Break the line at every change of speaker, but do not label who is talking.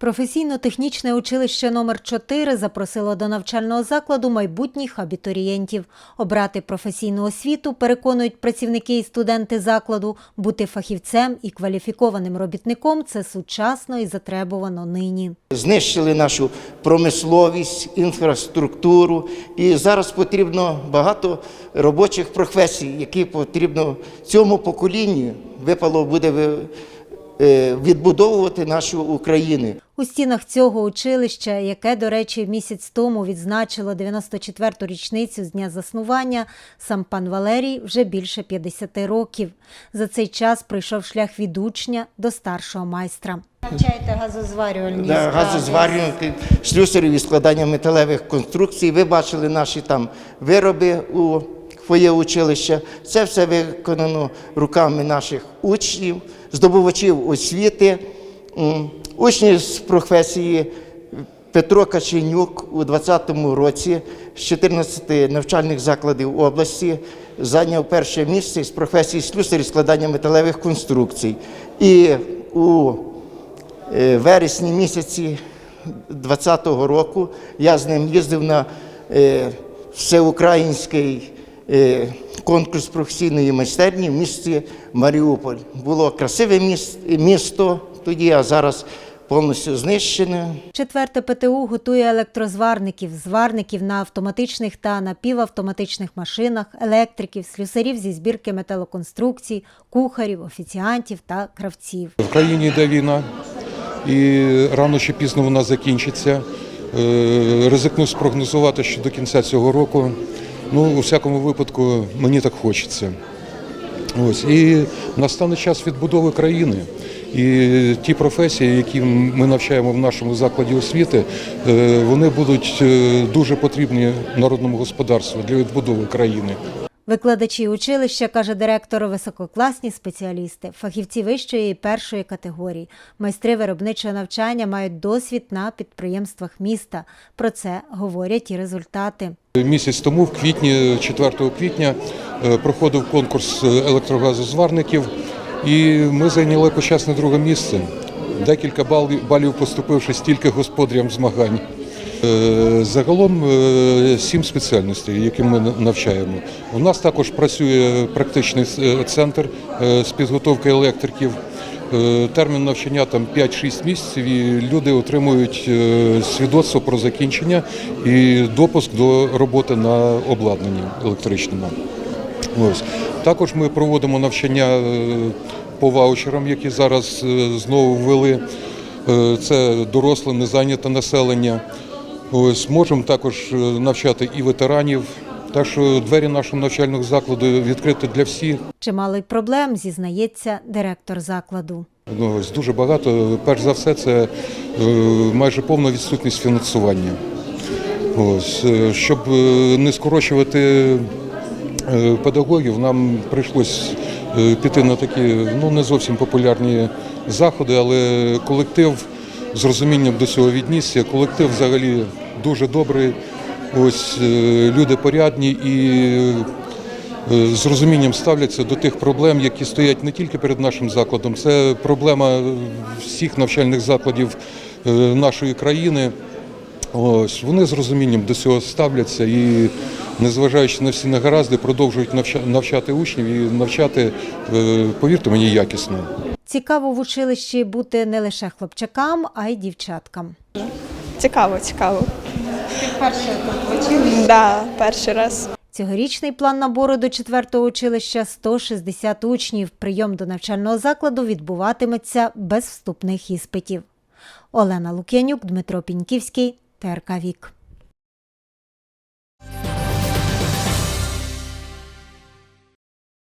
Професійно-технічне училище номер 4 запросило до навчального закладу майбутніх абітурієнтів. Обрати професійну освіту, переконують працівники і студенти закладу, бути фахівцем і кваліфікованим робітником це сучасно і затребувано нині.
Знищили нашу промисловість, інфраструктуру, і зараз потрібно багато робочих професій, які потрібно цьому поколінню випало буде відбудовувати нашу Україну.
У стінах цього училища, яке, до речі, місяць тому відзначило 94-ту річницю з дня заснування, сам пан Валерій вже більше 50 років. За цей час пройшов шлях від учня до старшого майстра. Навчаєте газозварювальні
Да, газозварювати, слюсарів і складання металевих конструкцій. Ви бачили наші там вироби у фоє училища. Це все виконано руками наших учнів, здобувачів освіти, учні з професії Петро Каченюк у 2020 році з 14 навчальних закладів області зайняв перше місце з професії слюсарів складання металевих конструкцій. І у е, вересні місяці 2020 року я з ним їздив на е, всеукраїнський конкурс професійної майстерні в місті Маріуполь. Було красиве міс- місто тоді, а зараз повністю знищене.
Четверте ПТУ готує електрозварників, зварників на автоматичних та напівавтоматичних машинах, електриків, слюсарів зі збірки металоконструкцій, кухарів, офіціантів та кравців.
В країні йде війна, і рано чи пізно вона закінчиться. Е, Ризикну спрогнозувати, що до кінця цього року. Ну, у всякому випадку, мені так хочеться. Ось і настане час відбудови країни. І ті професії, які ми навчаємо в нашому закладі освіти, е, вони будуть е, дуже потрібні народному господарству для відбудови країни.
Викладачі училища, каже директор, висококласні спеціалісти, фахівці вищої і першої категорії. Майстри виробничого навчання мають досвід на підприємствах міста. Про це говорять і результати.
Місяць тому, в квітні, 4 квітня, е, проходив конкурс електрогазозварників, і ми зайняли почесне друге місце. Декілька балів поступивши стільки господарям змагань. Е, Загалом е, сім спеціальностей, які ми навчаємо. У нас також працює практичний е, центр з підготовки електриків. Термін навчання там 5-6 місяців, і люди отримують свідоцтво про закінчення і допуск до роботи на обладнанні електричному. Ось. Також ми проводимо навчання по ваучерам, які зараз знову ввели. Це доросле, незайняте населення. Ось можемо також е, навчати і ветеранів. Так що двері нашого навчального закладу відкриті для всіх.
Чимало й проблем, зізнається директор закладу.
Ну, ось дуже багато. Перш за все, це е, майже повна відсутність фінансування. Ось, е, щоб не скорочувати педагогів, нам прийшлось піти на такі ну, не зовсім популярні заходи, але колектив з розумінням до цього віднісся. Колектив взагалі дуже добрий. Ось е, люди порядні і е, з розумінням ставляться до тих проблем, які стоять не тільки перед нашим закладом, це проблема всіх навчальних закладів е, нашої країни. Ось вони з розумінням до цього ставляться і, незважаючи на всі негаразди, продовжують навчати учнів і навчати, повірте мені, якісно.
Цікаво в училищі бути не лише хлопчакам, а й дівчаткам.
Цікаво, цікаво. Перше тут Да, перший раз.
Цьогорічний план набору до 4-го училища 160 учнів. Прийом до навчального закладу відбуватиметься без вступних іспитів. Олена Лук'янюк, Дмитро Піньківський, ТРК Вік.